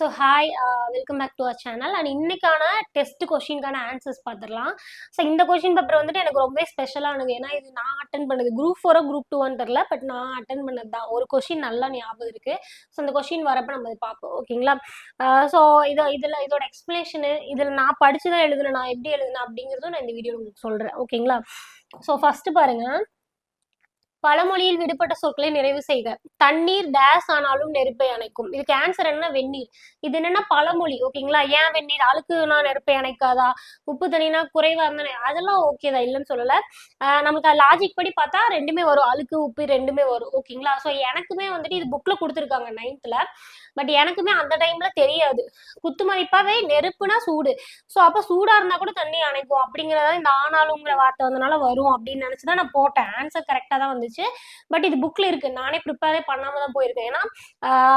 So hi welcome back to our channel and இன்னைக்கான test கொஷினுக்கான answers பார்த்துடலாம். So இந்த கொஷின் பேப்பர் வந்துட்டு எனக்கு ரொம்பவே ஸ்பெஷலானது ஏன்னா இது நான் அட்டன் பண்ணது குரூப் ஃபோரோ குரூப் டூன்னு தெரில பட் நான் அட்டன் பண்ணது தான் ஒரு கொஷின் நல்லா ஞாபகம் இருக்குது ஸோ அந்த கொஷின் வரப்போ நம்ம அதை பார்ப்போம். ஓகேங்களா ஸோ uh, இதை இதில் இதோட எக்ஸ்பிளேஷனு இதில் நான் படித்து தான் எழுதுனேன். நான் எப்படி எழுதுனேன் அப்படிங்கிறதும் நான் இந்த வீடியோ உங்களுக்கு சொல்கிறேன் ஓகேங்களா ஸோ ஃபஸ்ட்டு பாருங்கள் பழமொழியில் விடுபட்ட சொற்களை நிறைவு செய்க. தண்ணீர் டேஸ் ஆனாலும் நெருப்பை அணைக்கும். இதுக்கு ஆன்சர் என்ன? வெந்நீர். இது என்னன்னா பழமொழி ஓகேங்களா? ஏன் வெந்நீர்? அழுக்குனா நெருப்பை அணைக்காதா? உப்பு தண்ணினா குறைவா இருந்தா அதெல்லாம் ஓகே தான் இல்லைன்னு சொல்லல. நமக்கு லாஜிக் படி பார்த்தா ரெண்டுமே வரும். அழுக்கு உப்பு ரெண்டுமே வரும் ஓகேங்களா? ஸோ எனக்குமே வந்துட்டு இது புக்ல கொடுத்துருக்காங்க நைன்த்ல பட் எனக்குமே அந்த டைம்ல தெரியாது. குத்து மதிப்பாவே நெருப்புனா சூடு. ஸோ அப்போ சூடா இருந்தா கூட தண்ணி அணைக்கும். அப்படிங்கறத இந்த ஆனாலுங்கிற வார்த்தை வந்தனால வரும் அப்படின்னு நினைச்சுதான் நான் போட்டேன். ஆன்சர் கரெக்டாக தான் வந்துச்சு. பட் இது புக்ல இருக்கு. நானே ப்ரிப்பேரே பண்ணாம தான் போயிருக்கேன். ஏன்னா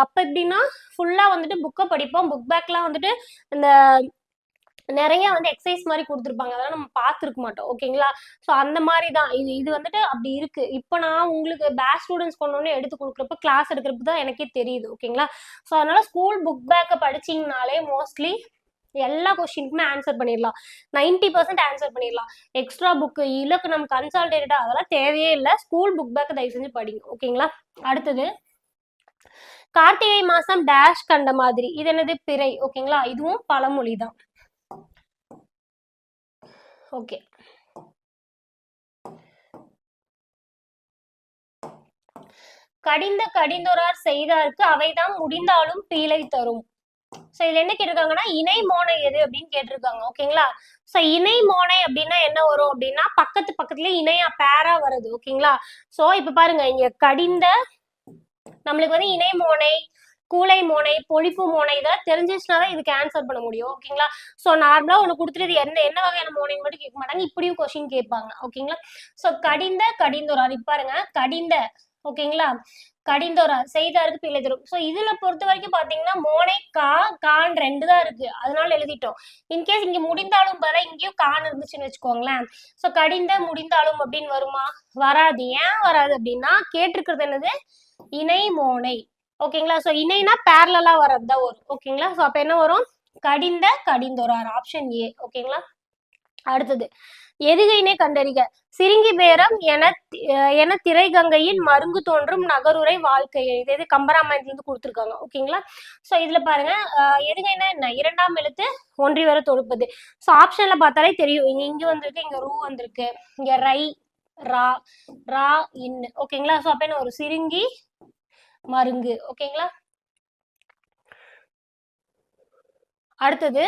அப்ப எப்படின்னா ஃபுல்லா வந்துட்டு புக்கை படிப்போம். புக் பேக்லாம் வந்துட்டு இந்த நிறைய வந்து எக்ஸசைஸ் மாதிரி கொடுத்துருப்பாங்க. அதெல்லாம் நம்ம பார்த்துருக்க மாட்டோம். ஓகேங்களா ஸோ அந்த மாதிரி தான் இது இது வந்துட்டு அப்படி இருக்கு. இப்போ நான் உங்களுக்கு பேக் ஸ்டூடெண்ட்ஸ் கொண்டு எடுத்து கொடுக்குறப்ப கிளாஸ் எடுக்கிறப்ப தான் எனக்கே தெரியுது. ஓகேங்களா ஸோ அதனால ஸ்கூல் புக் பேக்கை படிச்சிங்கனாலே மோஸ்ட்லி எல்லா கொஸ்டினுக்குமே ஆன்சர் பண்ணிடலாம். 90% பர்சன்ட் ஆன்சர் பண்ணிடலாம். எக்ஸ்ட்ரா புக்கு இலக்கு நம்ம கன்சால்டேட்டா அதெல்லாம் தேவையே இல்லை. ஸ்கூல் புக் பேக்கை தயவு செஞ்சு படிங்க. ஓகேங்களா அடுத்தது கார்த்திகை மாசம் டேஷ் கண்ட மாதிரி. இது என்னது? பிறை. ஓகேங்களா இதுவும் பழமொழி தான் ஓகே. கடிந்த கடிந்தொரார் செய்தார்க்கு அவைதான் முடிந்தாலும் பீலை தரும். சோ இதுல என்ன கேட்டிருக்காங்கன்னா இணை மோனை எது அப்படின்னு கேட்டிருக்காங்க ஓகேங்களா? சோ இணை மோனை அப்படின்னா என்ன வரும் அப்படின்னா பக்கத்து பக்கத்துல இணையா பேரா வருது ஓகேங்களா? சோ இப்ப பாருங்க இங்க கடிந்த நம்மளுக்கு வந்து இணை மோனை கூளை மோனை பொழிப்பு மோனை இதெல்லாம் தெரிஞ்சிச்சுனா தான் இதுக்கு ஆன்சர் பண்ண முடியும். ஓகேங்களா ஸோ நார்மலாக ஒன்று கொடுத்துட்டு இது என்ன என்ன வகையான மோனைன்னு மட்டும் கேட்க மாட்டாங்க. இப்படியும் கொஸ்டின் கேட்பாங்க. ஓகேங்களா ஸோ கடிந்த கடிந்தோரார் இப்ப பாருங்க. கடிந்த. ஓகேங்களா கடிந்தோரார் செய்தாருக்கு பிள்ளை தரும். ஸோ இதுல பொறுத்த வரைக்கும் பாத்தீங்கன்னா மோனை கா கான் ரெண்டு தான் இருக்கு. அதனால எழுதிட்டோம். இன்கேஸ் இங்க முடிந்தாலும் பதிலா இங்கேயும் கான் இருந்துச்சுன்னு வச்சுக்கோங்களேன். ஸோ கடிந்த முடிந்தாலும் அப்படின்னு வருமா? வராது. ஏன் வராது அப்படின்னா கேட்டிருக்கிறது என்னது? இணை மோனை. ஓகேங்களா? ஸோ இணைனா பேரலா வர்றது தான் வரும் ஓகேங்களா? ஸோ அப்போ என்ன வரும்? கடிந்த கடிந்தோரார் ஆப்ஷன் ஏ ஓகேங்களா? அடுத்தது எதுகைனே கண்டறிக. சிறுங்கி பேரம் என என திரை கங்கையின் மருங்கு தோன்றும் நகருரை வாழ்க்கை இது இது கம்பராமாயணத்துல இருந்து கொடுத்துருக்காங்க ஓகேங்களா? ஸோ இதுல பாருங்க எதுகைனா என்ன? இரண்டாம் எழுத்து ஒன்றி வர தொடுப்பது. ஸோ ஆப்ஷன்ல பார்த்தாலே தெரியும். இங்க இங்க வந்திருக்கு இங்க ரூ வந்திருக்கு. இங்க ரை ரா ரா இன்னு ஓகேங்களா? ஸோ அப்ப என்ன ஒரு சிறுங்கி மருங்கு ஓகேங்களா? அடுத்தது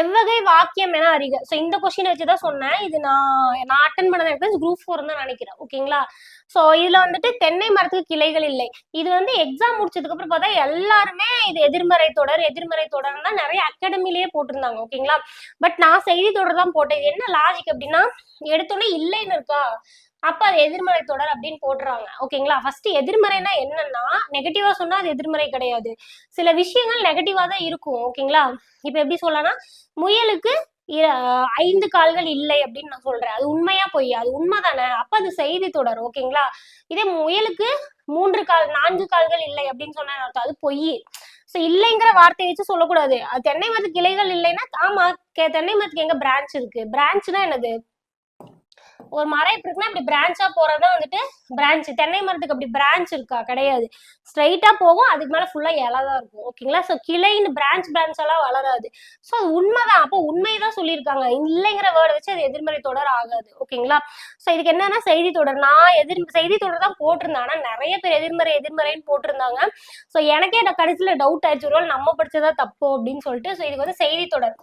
எவ்வகை வாக்கியம் என அறிக. ஸோ இந்த கொஸ்டின் வச்சுதான் சொன்னேன். இது நான் நான் அட்டன் பண்ணதை எடுத்து குரூப் ஃபோர் தான் நினைக்கிறேன். ஓகேங்களா? ஸோ இதுல வந்துட்டு தென்னை மரத்துக்கு கிளைகள் இல்லை. இது வந்து எக்ஸாம் முடிச்சதுக்கு அப்புறம் பார்த்தா எல்லாருமே இது எதிர்மறை தொடர் எதிர்மறை தொடர் தான் நிறைய அகாடமிலேயே போட்டிருந்தாங்க. ஓகேங்களா? பட் நான் செய்தி தொடர் தான் போட்டேன். இது என்ன லாஜிக் அப்படின்னா எடுத்தோடனே இல்லைன்னு இருக்கா? அப்ப அது எதிர்மறை தொடர் அப்படின்னு போடுறாங்க. ஓகேங்களா? ஃபர்ஸ்ட் எதிர்மறைனா என்னன்னா நெகட்டிவா சொன்னா அது எதிர்மறை கிடையாது. சில விஷயங்கள் நெகட்டிவா தான் இருக்கும் ஓகேங்களா? இப்ப எப்படி சொல்லலாம்னா முயலுக்கு ஐந்து கால்கள் இல்லை அப்படின்னு நான் சொல்றேன். அது உண்மையா பொய் அது உண்மைதானே? அப்ப அது செய்தி தொடர் ஓகேங்களா? இதே முயலுக்கு மூன்று கால் நான்கு கால்கள் இல்லை அப்படின்னு சொன்ன அர்த்தம்? அது பொய். ஸோ இல்லைங்கிற வார்த்தையை வச்சு சொல்லக்கூடாது. அது தென்னை மரத்து கிளைகள் இல்லைன்னா ஆமா கே- தென்னை மரத்துக்கு எங்க பிரான்ச் இருக்கு? பிரான்ச்னா என்னது? ஒரு மரம் எப்படி இருக்குன்னா இப்படி பிரான்ச்சா போறதுதான் வந்துட்டு பிரான்ச் தென்னை மரத்துக்கு அப்படி பிரான்ச் இருக்கா? கிடையாது. ஸ்ட்ரைட்டா போகும் அதுக்கு மேல ஃபுல்லா இலை தான் இருக்கும். ஓகேங்களா ஸோ கிளைன்னு பிரான்ச் பிரான்ச் எல்லாம் வளராது. ஸோ அது உண்மைதான். அப்போ உண்மைதான் சொல்லியிருக்காங்க. இல்லைங்கிற வேர்டை வச்சு அது எதிர்மறை தொடர் ஆகாது. ஓகேங்களா ஸோ இதுக்கு என்னன்னா செய்தி தொடர். நான் எதிர் செய்தி தொடர் தான் போட்டிருந்தேன். ஆனா நிறைய பேர் எதிர்மறை எதிர்மறைன்னு போட்டிருந்தாங்க. ஸோ எனக்கே நான் கடைசியில டவுட் ஆயிடுச்சு. ஒரு நம்ம படிச்சதா தப்பு அப்படின்னு சொல்லிட்டு. ஸோ இதுக்கு வந்து செய்தி தொடர்.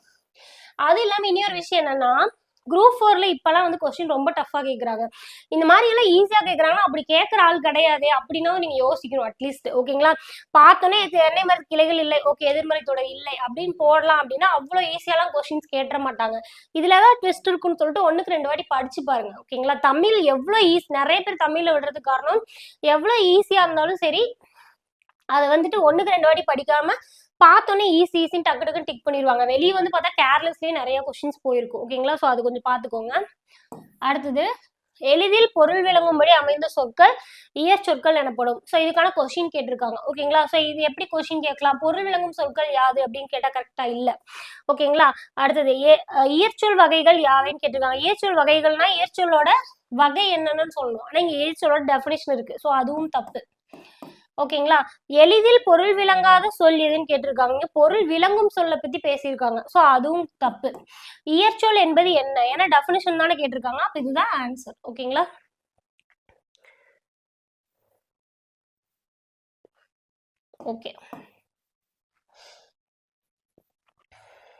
அது இல்லாம இனி ஒரு விஷயம் என்னன்னா குரூப் ஃபோர்ல இப்பெல்லாம் வந்து கொஸ்டின் ரொம்ப டஃபா கேக்குறாங்க. இந்த மாதிரி எல்லாம் ஈஸியா கேக்குறாங்கன்னா அப்படி கேட்கற ஆள் கிடையாது அப்படின்னா நீங்க யோசிக்கணும் அட்லீஸ்ட் ஓகேங்களா பார்த்தோன்னே தென்னை மர கிளைகள் இல்லை ஓகே எதிர்மறை தொடர் இல்லை அப்படின்னு போடலாம் அப்படின்னா அவ்வளவு ஈஸியாலாம் கொஸ்டின்ஸ் கேட்டுற மாட்டாங்க. இதுல ஏதாவது ட்விஸ்ட் இருக்குன்னு சொல்லிட்டு ஒண்ணுக்கு ரெண்டு வாட்டி படிச்சு பாருங்க ஓகேங்களா தமிழ் எவ்வளவு ஈஸி நிறைய பேர் தமிழ்ல விடுறதுக்கு காரணம் எவ்வளவு ஈஸியா இருந்தாலும் சரி அதை வந்துட்டு ஒண்ணுக்கு ரெண்டு வாட்டி படிக்காம பார்த்தோன்னே ஈஸி ஈஸின்னு டக்கு டக்குன்னு டிக் பண்ணிடுவாங்க வெளியே வந்து பார்த்தா கேர்லெஸ்லேயே நிறைய கொஸ்டின்ஸ் போயிருக்கும். ஓகேங்களா ஸோ அது கொஞ்சம் பார்த்துக்கோங்க. அடுத்தது எளிதில் பொருள் விளங்கும்படி அமைந்த சொற்கள் இயற் சொற்கள் எனப்படும். ஸோ இதுக்கான கொஸ்டின் கேட்டிருக்காங்க. ஓகேங்களா ஸோ இது எப்படி கொஸ்டின் கேட்கலாம்? பொருள் விளங்கும் சொற்கள் யாது அப்படின்னு கேட்டால் கரெக்டாக இல்லை. ஓகேங்களா அடுத்தது ஏ இயற்சொல் வகைகள் யாவைன்னு கேட்டிருக்காங்க. இயற்சொல் வகைகள்னா இயற்சொல்லோட வகை என்னன்னு சொல்லணும். ஆனால் இங்கே இயற்சொல்லோட டெஃபினேஷன் இருக்கு. ஸோ அதுவும் தப்பு. ஓகேங்களா? எளிதில் பொருள் விளங்காத சொல் எதுன்னு கேட்டிருக்காங்க. பொருள் விளங்கும் சொல்லை பத்தி பேசியிருக்காங்க. ஸோ அதுவும் தப்பு. இயற்சொல் என்பது என்ன? ஏன்னா டெஃபினிஷன் தானே கேட்டிருக்காங்க. அப்போ இதுதான் ஆன்சர் ஓகேங்களா? ஓகே.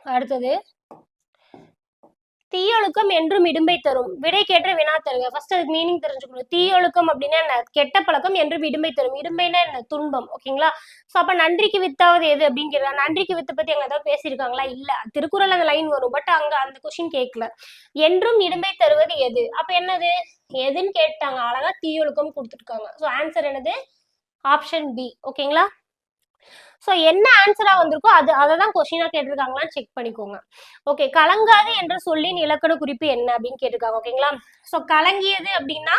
அடுத்தது. தீயொழுக்கம் என்றும் இடும்பை தரும். விடை கேட்ட வினா தருங்க ஃபர்ஸ்ட் அதுக்கு மீனிங் தெரிஞ்சுக்கணும். தீயொழுக்கம் அப்படின்னா என்ன? கெட்ட பழக்கம் என்றும் இடும்பை தரும். இடும்பைனா என்ன? துன்பம். ஓகேங்களா? ஸோ அப்ப நன்றிக்கு வித்தாவது எது அப்படின்னு கேட்கலாம் நன்றிக்கு வித்தை பத்தி அங்க ஏதாவது பேசியிருக்காங்களா? இல்ல. திருக்குறள் அந்த லைன் வரும். பட் அங்க அந்த கொஸ்டின் கேட்கல என்றும் இடும்பை தருவது எது? அப்ப என்னது? எதுன்னு கேட்டாங்க. அழகா தீயொழுக்கம் கொடுத்துருக்காங்க. ஸோ ஆன்சர் என்னது? ஆப்ஷன் பி ஓகேங்களா? ஸோ என்ன ஆன்சரா வந்திருக்கோ அது அதை தான் கொஸ்டினா கேட்டிருக்காங்களான்னு செக் பண்ணிக்கோங்க. ஓகே கலங்காது என்ற சொல்லின் இலக்கண குறிப்பு என்ன அப்படின்னு கேட்டிருக்காங்க ஓகேங்களா ஸோ கலங்கியது அப்படின்னா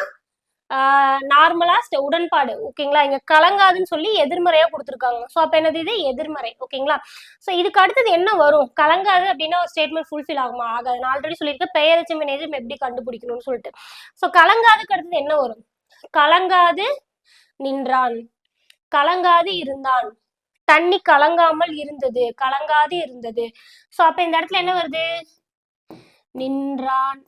நார்மலா உடன்பாடு ஓகேங்களா இங்க கலங்காதுன்னு சொல்லி எதிர்மறையா கொடுத்துருக்காங்க. ஸோ அப்ப என்னது இது? எதிர்மறை ஓகேங்களா ஸோ இதுக்கு அடுத்தது என்ன வரும்? கலங்காது அப்படின்னா ஒரு ஸ்டேட்மெண்ட் ஃபுல்ஃபில் ஆகுமா? ஆகாது. நான் ஆல்ரெடி சொல்லியிருக்கேன் பெயரச்சம் வினைஜம் எப்படி கண்டுபிடிக்கணும்னு சொல்லிட்டு. ஸோ கலங்காதுக்கு அடுத்தது என்ன வரும்? கலங்காது நின்றான். கலங்காது இருந்தான். தண்ணி கலங்காமல் இருந்தது கலங்காது இருந்தது. சோ அப்ப இந்த இடத்துல என்ன வருது? நின்றான்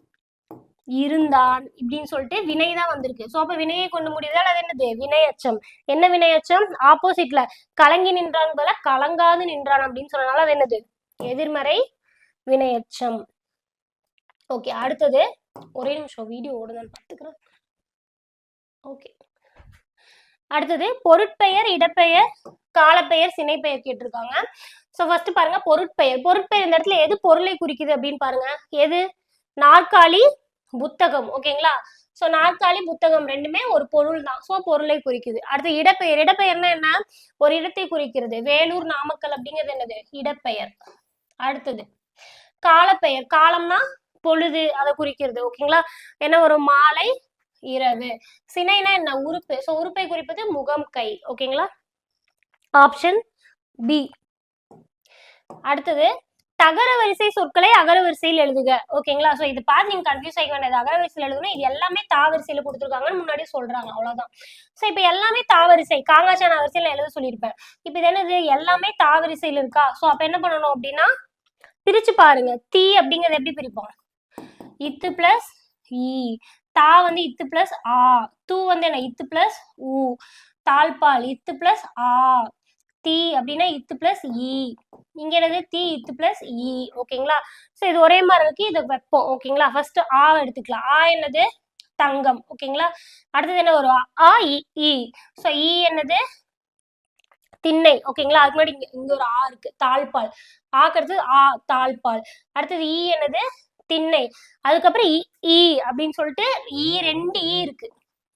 இருந்தான் இப்படின்னு சொல்லிட்டு வினை தான் வந்திருக்கு. சோ அப்ப வினையை கொண்டு முடியுதால் அது என்னது? வினையச்சம். என்ன வினையச்சம்? ஆப்போசிட்ல கலங்கி நின்றான் போல கலங்காது நின்றான் அப்படின்னு சொன்னனால அது என்னது? எதிர்மறை வினையச்சம். ஓகே அடுத்தது ஒரே நிமிஷம் வீடியோ ஓடுதான்னு பார்த்துக்கிறேன் ஓகே அடுத்தது பொருட்பெயர் இடப்பெயர் காலப்பெயர் சினைப்பெயர் கேட்டிருக்காங்க. ஸோ ஃபர்ஸ்ட் பாருங்க பொருட்பெயர். பொருட்பெயர் இந்த இடத்துல எது பொருளை குறிக்குது அப்படின்னு பாருங்க. எது? நாற்காலி புத்தகம். ஓகேங்களா ஸோ நாற்காலி புத்தகம் ரெண்டுமே ஒரு பொருள் தான் ஸோ பொருளை குறிக்குது. அடுத்து இடப்பெயர். இடப்பெயர்னா என்ன? ஒரு இடத்தை குறிக்கிறது. வேலூர் நாமக்கல் அப்படிங்கிறது என்னது? இடப்பெயர். அடுத்தது காலப்பெயர். காலம்னா பொழுது அதை குறிக்கிறது. ஓகேங்களா என்ன ஒரு மாலை இரவு. சினைனா என்ன? உறுப்பு. ஸோ உறுப்பை குறிப்பது முகம் கை. ஓகேங்களா ஆப்ஷன் பி அடுத்தது தகர வரிசை சொற்களை அகர வரிசையில் எழுதுக. ஓகேங்களா ஸோ இது பார்த்து நீங்க கன்ஃபியூஸ் ஆகி வேண்டியது. அகர வரிசையில் எழுதணும். இது எல்லாமே தா வரிசையில கொடுத்துருக்காங்கன்னு முன்னாடி சொல்றாங்க. அவ்வளவுதான். ஸோ இப்போ எல்லாமே தாவரிசை காங்காச்சான வரிசையில எழுத சொல்லியிருப்பேன். இப்ப இது என்னது? எல்லாமே தாவரிசையில் இருக்கா? ஸோ அப்ப என்ன பண்ணணும் அப்படின்னா பிரிச்சு பாருங்க. தீ அப்படிங்கறது எப்படி பிரிப்போம்? இத்து பிளஸ் இ e. தா வந்து இத்து பிளஸ் ஆ. தூ வந்து என்ன? இத்து பிளஸ் ஊ தாழ்பால் இத்து பிளஸ் ஆ. தி அப்படின்னா இத்து பிளஸ் இ இங்க என்னது? தி இத்து பிளஸ் இ ஓகேங்களா ஸோ இது ஒரே மாதிரி இருக்கு. இது வைப்போம். ஓகேங்களா ஃபர்ஸ்ட் ஆ எடுத்துக்கலாம். ஆ என்னது? தங்கம். ஓகேங்களா அடுத்தது என்ன வரும்? ஆ இ ஸோ இ e என்னது? திண்ணை. ஓகேங்களா அதுக்கு முன்னாடி இங்க இங்க ஒரு ஆ இருக்கு. தாழ்பால். ஆக்கு அடுத்தது ஆ தாழ்பால். அடுத்தது ஈ என்னது? திண்ணை. அதுக்கப்புறம் இ அப்படின்னு சொல்லிட்டு ஈ ரெண்டு ஈ இருக்கு.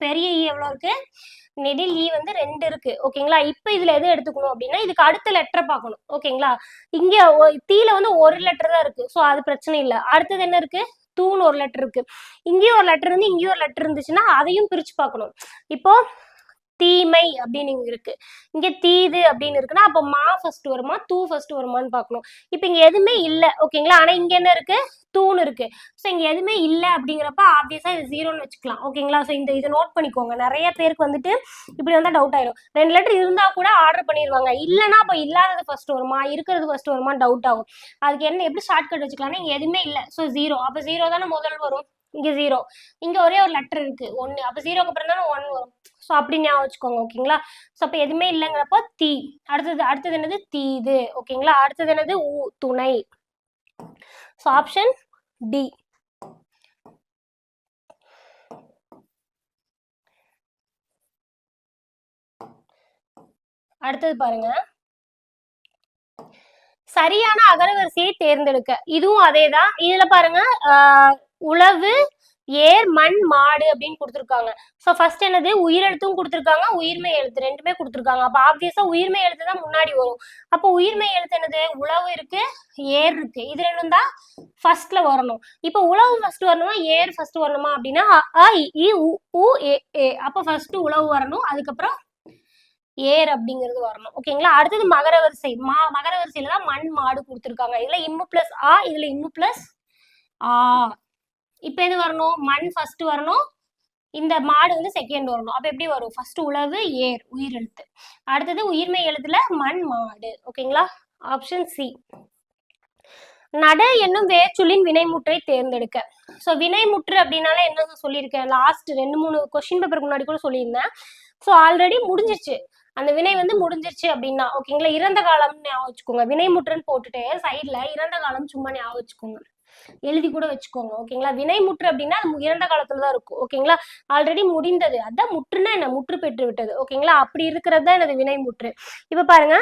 பெரிய e ஈ எவ்வளோ இருக்கு? நெடில் ஈ e வந்து ரெண்டு இருக்கு. ஓகேங்களா? இப்போ இதுல எது எடுத்துக்கணும் அப்படின்னா இதுக்கு அடுத்த லெட்டரை பார்க்கணும். ஓகேங்களா? இங்க தீல வந்து ஒரு லெட்டர் தான் இருக்கு. ஸோ அது பிரச்சனை இல்லை. அடுத்தது என்ன இருக்கு? தூன்னு ஒரு லெட்டர் இருக்கு. இங்கேயும் ஒரு லெட்டர் இருந்து இங்கேயும் ஒரு லெட்டர் இருந்துச்சுன்னா அதையும் பிரிச்சு பார்க்கணும். இப்போ தீமை அப்படின்னு இங்க இருக்கு. இங்க தீது அப்படின்னு இருக்குன்னா அப்ப மா ஃபர்ஸ்ட் வருமா தூ ஃபர்ஸ்ட் வருமான்னு பார்க்கணும். இப்போ இங்க எதுவுமே இல்ல ஓகேங்களா? ஆனா இங்க என்ன இருக்கு? தூண் இருக்கு. ஸோ இங்க எதுவுமே இல்ல அப்படிங்கிறப்ப ஆப்வியஸா இது ஜீரோன்னு வச்சுக்கலாம். ஓகேங்களா? ஸோ இந்த இதை நோட் பண்ணிக்கோங்க. நிறைய பேருக்கு வந்துட்டு இப்படி வந்தா டவுட் ஆயிடும். ரெண்டு லெட்டர் இருந்தா கூட ஆர்டர் பண்ணிடுவாங்க இல்லைன்னா அப்ப இல்லாதது ஃபர்ஸ்ட் வருமா? இருக்கிறது ஃபர்ஸ்ட் வருமா டவுட் ஆகும். அதுக்கு என்ன எப்படி ஷார்ட் கட் வச்சுக்கலாம்னா இங்க எதுவுமே இல்ல. ஸோ ஜீரோ அப்ப ஜீரோ தானே முதல் வரும். இங்க ஜீரோ இங்க ஒரே ஒரு லெட்டர் இருக்கு. ஒன்னு அப்ப ஜீரோக்கு அப்புறம் தானே ஒன் வரும். ஸோ அப்படி ஞாபகம் வச்சுக்கோங்க ஓகேங்களா? ஸோ அப்போ எதுவுமே இல்லைங்கிறப்போ தீ. அடுத்தது அடுத்தது என்னது? தீது ஓகேங்களா? அடுத்தது என்னது? ஊ துணை. ஸோ ஆப்ஷன் டி அடுத்தது பாருங்க. சரியான அகரவரிசையை தேர்ந்தெடுக்க. இதுவும் அதேதான். இதுல பாருங்க ஆஹ் உழவு ஏர் மண் மாடு அப்படின்னு கொடுத்துருக்காங்க. ஸோ ஃபர்ஸ்ட் என்னது? உயிரெழுத்தும் கொடுத்துருக்காங்க. உயிர்மை எழுத்து ரெண்டுமே கொடுத்துருக்காங்க. அப்போ ஆப்வியஸா உயிர்மை எழுத்து தான் முன்னாடி வரும். அப்போ உயிர்மை எழுத்து என்னது? உழவு இருக்கு ஏர் இருக்கு. இது ரெண்டும் தான் ஃபர்ஸ்ட்ல வரணும். இப்போ உழவு ஃபர்ஸ்ட் வரணுமா? ஏர் ஃபர்ஸ்ட் வரணுமா அப்படின்னா அ, ஆ இ, உ உ ஏ ஏ. அப்போ ஃபர்ஸ்ட் உழவு வரணும். அதுக்கப்புறம் ஏர் அப்படிங்கிறது வரணும். ஓகேங்களா அடுத்தது மகர வரிசை. மா மகர வரிசையில தான் மண் மாடு கொடுத்துருக்காங்க. இதுல இம்மு பிளஸ் ஆ இதுல இம்மு பிளஸ் ஆ. இப்போ எது வரணும்? மண் ஃபர்ஸ்ட் வரணும். இந்த மாடு வந்து செகண்ட் வரணும். அப்ப எப்படி வரும்? ஃபர்ஸ்ட் உழவு ஏர் உயிரெழுத்து. அடுத்தது உயிர்மை எழுத்துல மண் மாடு. ஓகேங்களா ஆப்ஷன் சி நட என்னும் வேர்ச்சொல்லின் வினைமுற்றை தேர்ந்தெடுக்க. ஸோ வினைமுற்று அப்படின்னால என்ன சொல்லியிருக்கேன்? லாஸ்ட் ரெண்டு மூணு கொஸ்டின் பேப்பருக்கு முன்னாடி கூட சொல்லியிருந்தேன். ஸோ ஆல்ரெடி முடிஞ்சிருச்சு. அந்த வினை வந்து முடிஞ்சிருச்சு அப்படின்னா ஓகேங்களா இறந்த காலம்னு ஞாபகம் வச்சுக்கோங்க. வினைமுற்றுன்னு போட்டுட்டு சைட்ல இறந்த காலம் சும்மா ஞாபகம் வச்சுக்கோங்க. எழுதி கூட வச்சுக்கோங்க ஓகேங்களா? வினை முற்று அப்படின்னா அது இறந்த காலத்துல தான் இருக்கும் ஓகேங்களா? ஆல்ரெடி முடிந்தது. அதான் முற்றுனா என்ன? முற்று பெற்று விட்டது ஓகேங்களா? அப்படி இருக்கிறது தான் எனது வினைமுற்று இப்ப பாருங்க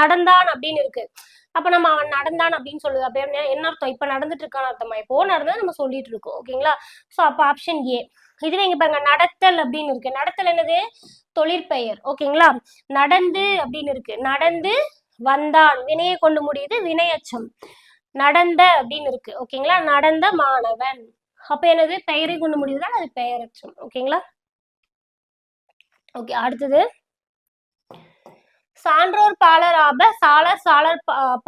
நடந்தான் அப்படின்னு இருக்கு. அப்ப நம்ம அவன் நடந்தான் அப்படின்னு சொல்லுது. அப்ப என்ன என்ன அர்த்தம்? இப்ப நடந்துட்டு இருக்கான்னு அர்த்தமா? இப்போ நடந்தா நம்ம சொல்லிட்டு இருக்கோம் ஓகேங்களா? சோ அப்ப ஆப்ஷன் ஏ இதுவே இங்க பாருங்க நடத்தல் அப்படின்னு இருக்கு. நடத்தல் என்னது? தொழிற்பெயர் ஓகேங்களா? நடந்து அப்படின்னு இருக்கு. நடந்து வந்தான். வினையை கொண்டு முடியுது வினையச்சம். நடந்த அப்படின்னு இருக்கு. ஓகேங்களா நடந்த மாணவன். அப்ப எனது பெயரை கொண்டு முடியுதுன்னா அது பெயரச்சம் ஓகேங்களா ஓகே அடுத்தது. சான்றோர் பாலர் ஆப சாலர் சாலர்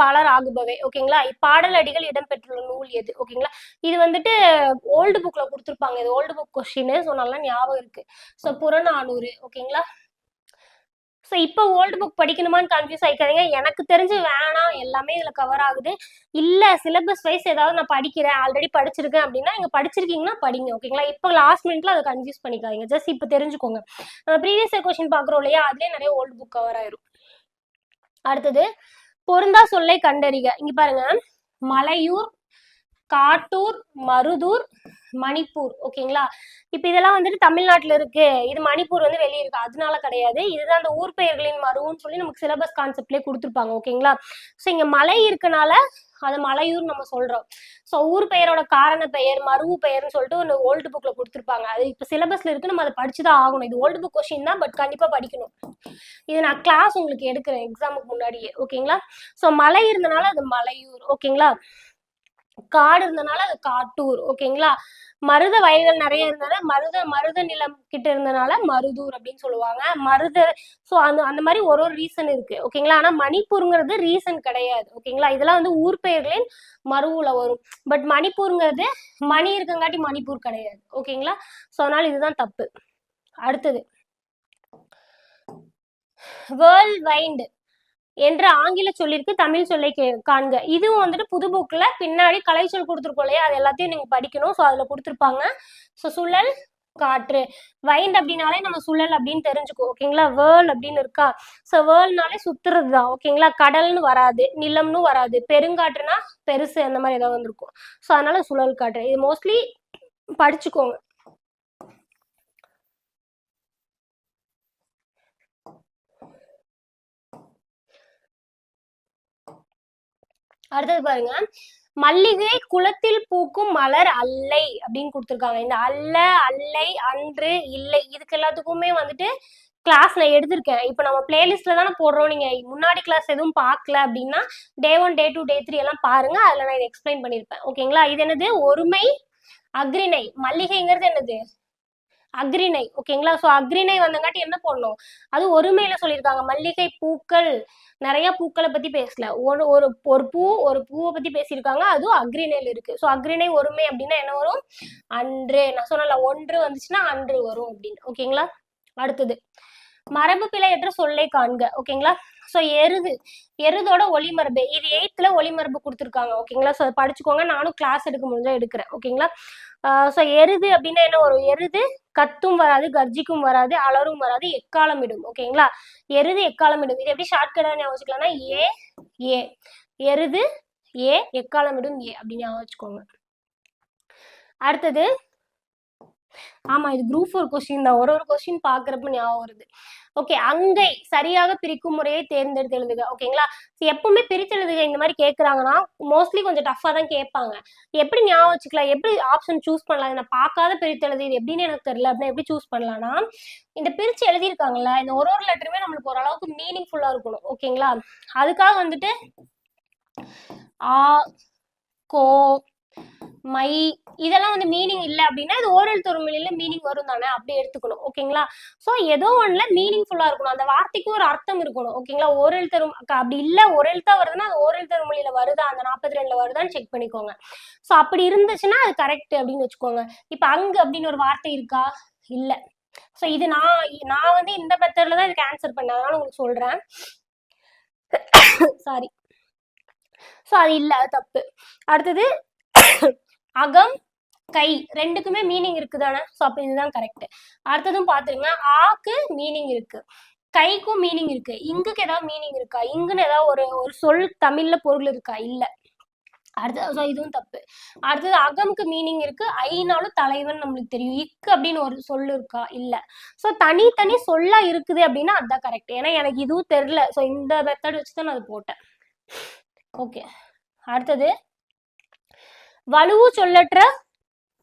பாலர் ஆகுபவை ஓகேங்களா இப்பாடல் அடிகள் இடம்பெற்றுள்ள நூல் எது? ஓகேங்களா இது வந்துட்டு ஓல்டு புக்ல கொடுத்துருப்பாங்க. இது ஓல்டு புக் கொஸ்டின் ஸோ நல்லா ஞாபகம் இருக்கு. ஸோ புறநானூறு. ஓகேங்களா ஸோ இப்போ ஓல்டு புக் படிக்கணுமான்னு கன்ஃபியூஸ் ஆகிக்காதீங்க எனக்கு தெரிஞ்சு வேணாம். எல்லாமே இதில் கவர் ஆகுது. இல்லை சிலபஸ் வைஸ் ஏதாவது நான் படிக்கிறேன். ஆல்ரெடி படிச்சிருக்கேன் அப்படின்னா இங்கே படிச்சிருக்கீங்கன்னா படிங்க ஓகேங்களா இப்போ லாஸ்ட் மினிட்ல அதை கன்ஃபியூஸ் பண்ணிக்காதீங்க. ஜஸ்ட் இப்போ தெரிஞ்சுக்கோங்க. நம்ம ப்ரீவியஸ் இயர் கொஸ்டின் பார்க்குறோம் இல்லையா? அதுலேயே நிறைய ஓல்டு புக் கவர் ஆயிரும். அடுத்தது பொருந்தா சொல்லை கண்டறிக. இங்கே பாருங்க. மலையூர் காட்டூர் மருதூர் மணிப்பூர். ஓகேங்களா? இப்ப இதெல்லாம் வந்துட்டு தமிழ்நாட்டுல இருக்கு. இது மணிப்பூர் வந்து வெளியே இருக்கு. அதனால கிடையாது. இதுதான் அந்த ஊர் பெயர்களின் மருவுன்னு சொல்லி நமக்கு சிலபஸ் கான்செப்ட்லேயே கொடுத்துருப்பாங்க. ஓகேங்களா? ஸோ இங்க மலை இருக்கனால அது மலையூர் நம்ம சொல்றோம். ஸோ ஊர் பெயரோட காரண பெயர் மருவு பெயர்னு சொல்லிட்டு ஒன்று ஓல்டு புக்ல கொடுத்துருப்பாங்க. அது இப்போ சிலபஸ்ல இருக்கு. நம்ம அதை படிச்சுதான் ஆகணும். இது ஓல்டு புக் கொஸ்டின் தான் பட் கண்டிப்பா படிக்கணும். இது நான் கிளாஸ் உங்களுக்கு எடுக்கிறேன் எக்ஸாமுக்கு முன்னாடியே. ஓகேங்களா? ஸோ மலை இருந்தனால அது மலையூர். ஓகேங்களா? காடு இருந்தனால அது காட்டூர் ஓகேங்களா? மருத வயல்கள் நிறைய இருந்தனால மருத மருத நிலம் கிட்ட இருந்தனால மருதூர் அப்படின்னு சொல்லுவாங்க. மருத ஸோ அந்த அந்த மாதிரி ஒரு ஒரு ரீசன் இருக்கு ஓகேங்களா? ஆனா மணிப்பூருங்கிறது ரீசன் கிடையாது ஓகேங்களா? இதெல்லாம் வந்து ஊர் பெயர்களின் மருவுல வரும். பட் மணிப்பூருங்கிறது மணி இருக்கங்காட்டி மணிப்பூர் கிடையாது ஓகேங்களா? ஸோ அதனால இதுதான் தப்பு. அடுத்தது. வேர்ல்ட் வைண்ட் என்ற ஆங்கில சொல்லிற்கு தமிழ் சொல்லை கே- காண்க. இதுவும் வந்துட்டு புது புக்ல பின்னாடி கலைச்சொல் கொடுத்துருக்கோம் இல்லையா? அது எல்லாத்தையும் நீங்க படிக்கணும். ஸோ அதுல கொடுத்துருப்பாங்க. ஸோ சுழல் காற்று. வைண்ட் அப்படின்னாலே நம்ம சுழல் அப்படின்னு தெரிஞ்சுக்கோ ஓகேங்களா வேர்ல் அப்படின்னு இருக்கா? ஸோ வேர்ல்னாலே சுத்துறது தான் ஓகேங்களா கடல்னு வராது. நிலம்னு வராது. பெருங்காற்றுனா பெருசு அந்த மாதிரி ஏதாவது வந்திருக்கும். ஸோ அதனால சுழல் காற்று. இது மோஸ்ட்லி படிச்சுக்கோங்க. அடுத்தது பாருங்க. மல்லிகை குளத்தில் பூக்கும் மலர் அல்லை அப்படின்னு கொடுத்துருக்காங்க. இந்த அல்ல அல்லை அன்று இல்லை இதுக்கு எல்லாத்துக்குமே வந்துட்டு கிளாஸ் நான் எடுத்திருக்கேன். இப்போ நம்ம பிளேலிஸ்ட்ல தானே போடுறோம். நீங்க முன்னாடி கிளாஸ் எதுவும் பார்க்கல அப்படின்னா day one day two day three எல்லாம் பாருங்க. அதுல நான் இதை எக்ஸ்பிளைன் பண்ணியிருப்பேன். ஓகேங்களா இது என்னது? ஒருமை அக்ரிணை மல்லிகைங்கிறது என்னது? அக்ரிணை ஓகேங்களா? ஸோ அக்ரிணை வந்தங்காட்டி என்ன போடணும்? அது ஒருமையில சொல்லியிருக்காங்க. மல்லிகை பூக்கள் நிறைய பூக்களை பத்தி பேசல. ஒரு ஒரு ஒரு பூ ஒரு பூவை பத்தி பேசியிருக்காங்க. அதுவும் அக்ரிணையில் இருக்கு. ஸோ அக்ரிணை ஒருமை அப்படின்னா என்ன வரும்? அன்று. நான் சொன்னல ஒன்று வந்துச்சுன்னா அன்று வரும் அப்படின்னு. ஓகேங்களா? அடுத்தது. மரபு பிழையற்ற சொல்லை காண்க ஓகேங்களா ஸோ எருது எருதோட ஒளிமரபு இது எயித்துல ஒளிமரபு கொடுத்துருக்காங்க ஓகேங்களா ஸோ படிச்சுக்கோங்க நானும் கிளாஸ் எடுக்க முடிஞ்சா எடுக்கிறேன் ஓகேங்களா ஸோ எருது அப்படின்னா என்ன வரும்? எருது கத்தும் வராது கர்ஜிக்கும் வராது அலரும் வராது எக்காலமிடும் ஓகேங்களா எருது எக்காலமிடும். இது எப்படி ஷார்ட்கட்டா ஞாபகம் வச்சுக்கலாம்னா ஏ ஏ. எருது ஏ எக்காலமிடும் ஏ அப்படின்னு ஞாபகம் வச்சுக்கோங்க அடுத்தது ஆமா இது குரூப் ஃபோர் கொஸ்டின் தான். ஒரு ஒரு கொஸ்டின் பாக்குறப்ப ஞாபகம் வருது. ஓகே அங்கை சரியாக பிரிக்கும் முறையை தேர்ந்தெடுத்து எழுதுக ஓகேங்களா எப்பவுமே பிரித்து எழுதுக இந்த மாதிரி கேட்குறாங்கன்னா மோஸ்ட்லி கொஞ்சம் டஃப்பாக தான் கேட்பாங்க. எப்படி ஞாபகம் வச்சுக்கலாம்? எப்படி ஆப்ஷன் சூஸ் பண்ணலாம்? நான் பார்க்காத பிரித்து எழுதி இது எப்படின்னு எனக்கு தெரியல. அப்படின்னா எப்படி சூஸ் பண்ணலாம்னா இந்த பிரித்து எழுதியிருக்காங்கல்ல இந்த ஒரு ஒரு லெட்டருமே நம்மளுக்கு ஓரளவுக்கு மீனிங்ஃபுல்லாக இருக்கணும். ஓகேங்களா அதுக்காக வந்துட்டு ஆ கோ மை இதெல்லாம் வந்து மீனிங் இல்லை அப்படின்னா இது ஓரல் தொறுமொழியில மீனிங் வரும் தானே? அப்படி எடுத்துக்கணும். ஓகேங்களா? ஸோ ஏதோ ஒன்றுல மீனிங்ஃபுல்லாக இருக்கணும். அந்த வார்த்தைக்கு ஒரு அர்த்தம் இருக்கணும். ஓகேங்களா? ஓரல் தரும் அப்படி இல்லை ஒரு எழுத்தா வருதுன்னா அது ஓரல் தருமொழியில வருதா? அந்த நாற்பத்தி ரெண்டுல வருதான்னு செக் பண்ணிக்கோங்க. ஸோ அப்படி இருந்துச்சுன்னா அது கரெக்ட் அப்படின்னு வச்சுக்கோங்க. இப்போ அங்கு அப்படின்னு ஒரு வார்த்தை இருக்கா? இல்லை. ஸோ இது நான் நான் வந்து இந்த மெத்தட்ல தான் இதுக்கு ஆன்சர் பண்ணேன். அதனால உங்களுக்கு சொல்றேன். சாரி ஸோ அது இல்லை அது தப்பு. அடுத்தது அகம் கை ரெண்டுக்குமே மீனிங் இருக்குதானே? ஸோ அப்போ இதுதான் கரெக்ட் அடுத்ததும் பார்த்துருங்க ஆக்கு மீனிங் இருக்கு. கைக்கும் மீனிங் இருக்கு. இங்குக்கு ஏதாவது மீனிங் இருக்கா? இங்குன்னு ஏதாவது ஒரு ஒரு சொல் தமிழ்ல பொருள் இருக்கா? இல்ல. அடுத்தது ஸோ இதுவும் தப்பு. அடுத்தது அகம்க்கு மீனிங் இருக்கு. ஐனாலும் தலைவன் நம்மளுக்கு தெரியும். இக்கு அப்படின்னு ஒரு சொல் இருக்கா? இல்ல. ஸோ தனித்தனி சொல்லா இருக்குது அப்படின்னா அதுதான் கரெக்ட் ஏன்னா எனக்கு இதுவும் தெரியல. ஸோ இந்த மெத்தட் வச்சு தான் நான் அது போட்டேன். ஓகே அடுத்தது வலுவு சொல்லற்ற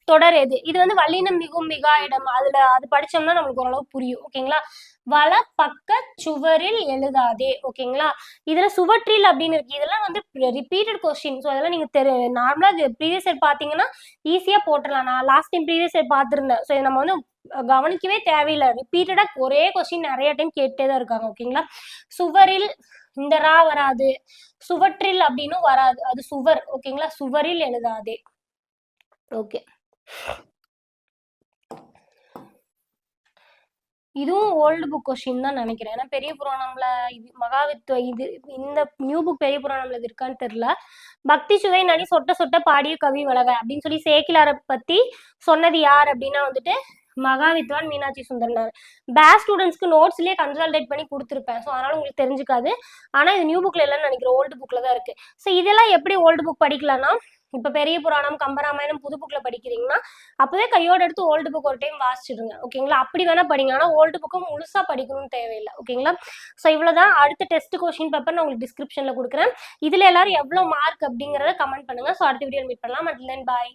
தொடர் எது? இது வந்து வல்லினம் மிகும் மிகா இடம். அதுல அது படிச்சோம்னா நம்மளுக்கு ஓரளவு புரியும். ஓகேங்களா? வல பக்க சுவரில் எழுதாதே. ஓகேங்களா? இதுல சுவற்றில் அப்படின்னு இருக்கு. இதெல்லாம் வந்து ரிப்பீட்டட் கொஸ்டின் ஸோ அதெல்லாம் நீங்க தெரு நார்மலா இது ப்ரீவியஸ் இயர் பாத்தீங்கன்னா ஈஸியா போட்டுடலாம். நான் லாஸ்ட் டைம் ப்ரீவியஸ் இயர் பார்த்துருந்தேன். ஸோ நம்ம வந்து கவனிக்கவே தேவையில்லை. ரிப்பீட்டடா ஒரே கொஸ்டின் நிறைய டைம் கேட்டே தான் இருக்காங்க. ஓகேங்களா? சுவரில் இந்த ரா வராது. சுவற்றில் அப்படின்னு வராது. அது சுவர் ஓகேங்களா சுவரில் எழுதாதே. ஓகே இதுவும் ஓல்டு புக் கொஸ்டின் தான் நினைக்கிறேன். ஏன்னா பெரிய புராணம்ல இது மகாவித்வ இது இந்த நியூ புக் பெரிய புராணம்ல இது இருக்கான்னு தெரியல. பக்தி சுவை நடி சொட்ட சொட்ட பாடிய கவி வளவ அப்படின்னு சொல்லி சேக்கிலாரை பத்தி சொன்னது யார் அப்படின்னா வந்துட்டு மகாவித்வான் மீனாட்சி சுந்தரனார். பேஸ் ஸ்டூடெண்ட்ஸ்க்கு நோட்ஸ்லயே கன்சல்டேட் பண்ணி கொடுத்துருப்பேன். ஸோ அதனால உங்களுக்கு தெரிஞ்சுக்காது. ஆனால் இது நியூ புக்ல இல்லைன்னு நினைக்கிறேன். ஓல்டு புக்ல தான் இருக்கு. ஸோ இதெல்லாம் எப்படி ஓல்டு புக் படிக்கலாம்னா இப்ப பெரிய புராணம் கம்பராமாயணம் புது புக்ல படிக்கிறீங்கன்னா அப்பவே கையோட எடுத்து ஓல்டு புக் ஒரு டைம் வாசிச்சிடுங்க. ஓகேங்களா அப்படி வேணா படிங்க. ஆனா ஓல்டு புக்கும் முழுசா படிக்கணும்னு தேவையில்லை. ஓகேங்களா ஸோ இவ்வளவுதான். அடுத்த டெஸ்ட் கொஸ்டின் பேப்பர் நான் உங்களுக்கு டிஸ்கிரிப்ஷன்ல கொடுக்குறேன். இதுல எல்லாரும் எவ்வளவு மார்க் அப்படிங்கறத கமெண்ட் பண்ணுங்க. ஸோ அடுத்த வீடியோ மீட் பண்ணலாம். And then bye